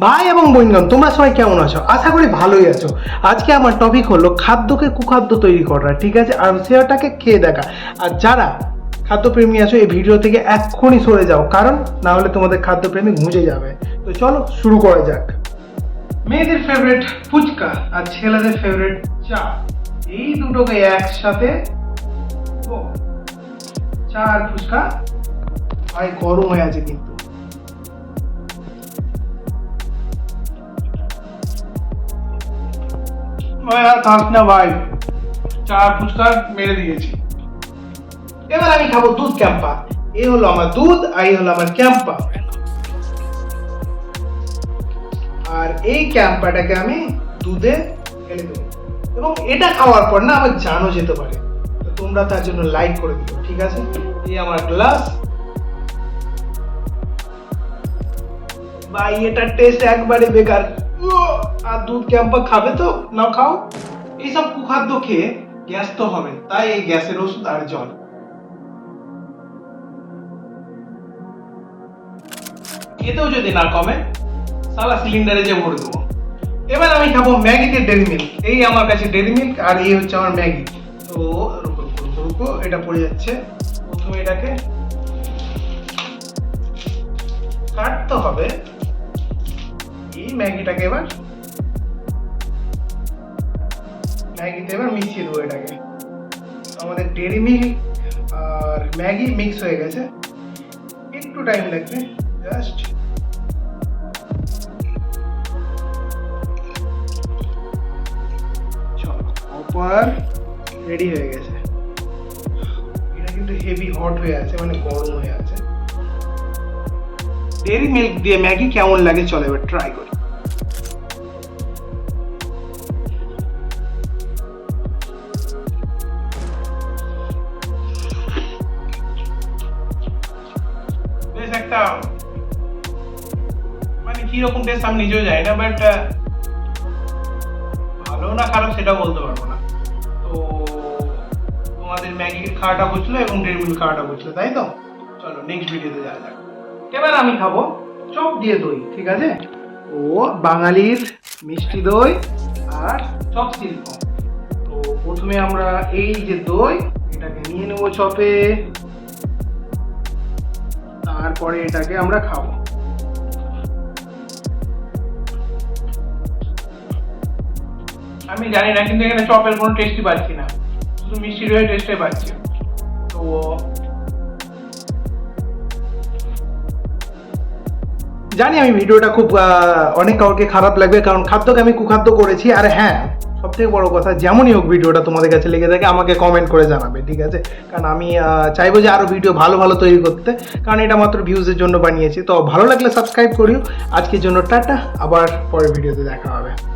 ভাই এবং বোনগণ, তোমরা সবাই কেমন আছো? আশা করি ভালোই আছো। আজকে আমার টপিক হলো খাদ্যকে কুখাদ্য তৈরি করা। ঠিক আছে? আর সেটাকে খেয়ে দেখা? আর যারা খাদ্যপ্রেমী আছো, এই ভিডিও থেকে এক্ষুনি সরে যাও। কারণ না হলে তোমাদের খাদ্যপ্রেমী মুজে যাবে। তো চলো, শুরু করা যাক। মেয়েদের ফেভারিট ফুচকা আর ছেলেদের ফেভারিট চা। এই দুটোকে একসাথে চা আর ফুচকা। ভাই, গরম হয়ে আছে কিন্তু। ভাই না ভাই চা ফুচকা মেরে দিয়েছি। এবার আমি খাব দুধ ক্যাম্পা। এই হলো আমার দুধ আর এই হলো আমার ক্যাম্পা। আর এই ক্যাম্পাটাকে আমি দুধে ফেলে দেবো। এবং এটা খাওয়ার পর না আমার জানো যেতে পারে। তোমরা তার জন্য লাইক করে দিও, ঠিক আছে? এই আমার গ্লাস ভাই এটার টেস্ট একবারে বেকার। দুধ ক্যাম্পা খাবে তো? না খাও। এইসব কুখাদ্য খেয়ে গ্যাস তো হবে, তাই এই গ্যাসের ওষুধ আর জল। এতেও যদি না কমে, সালা সিলিন্ডারে যে ভরে দেবো। এবার আমি খাব ম্যাগিতে ডেরি মিল্ক এই আমার কাছে ডেরি মিল্ক আর এই হচ্ছে আমার ম্যাগি। তো রুকো, এটা পড়ে যাচ্ছে। প্রথমে এটাকে কাটতে হবে। এই ম্যাগিটাকে এবার ম্যাগিতে এবার মিশিয়ে দেবো এটাকে। আমাদের ডেরি মিল্ক আর ম্যাগি মিক্স হয়ে গেছে। একটু টাইম লাগবে জাস্ট অপার রেডি হয়ে গেছে। এটা কিন্তু হেভি হট হয়ে আছে মানে গরম হয়ে আছে। ডেরি মিল্ক দিয়ে ম্যাগি কেমন লাগে চলো এবার ট্রাই করি। বেশ একটা মানে কীরকম টেস্ট আমি নিজেও জানি না বাট ভালো না খারাপ সেটা বলতে পারব না। তো তোমাদের ম্যাগির খাওয়াটা বুঝলো এবং মিল্ক খাওয়াটা বুঝলো তাই তো? চলো নেক্সট ভিডিওতে যাওয়া যাক। এবার আমি খাব চপ দিয়ে দই, ঠিক আছে? ও বাঙালির মিষ্টি দই আর চপ শিল্প। তো প্রথমে আমরা এই যে দই, এটাকে নিয়ে নেব চপে। তারপরে এটাকে আমরা খাব। আমি জানি না কিন্তু এখানে চপের কোনো টেস্টই পাচ্ছি না। শুধু মিষ্টি দইয়ের টেস্টে পাচ্ছি। তো জানি আমি ভিডিওটা খুব আহ, অনেক কাউকে খারাপ লাগবে কারণ খাদ্যকে আমি কুখাদ্য করেছি আর হ্যাঁ সব থেকে বড় কথা, যেমনই হোক ভিডিওটা তোমাদের কাছে লেগে থাকে, আমাকে কমেন্ট করে জানাবে, ঠিক আছে? কারণ আমি চাইব যে আরও ভিডিও ভালো ভালো তৈরি করতে। কারণ এটা মাত্র ভিউজের জন্য বানিয়েছি। তো ভালো লাগলে সাবস্ক্রাইব করিও। আজকের জন্য টাটা, আবার পরের ভিডিওতে দেখা হবে।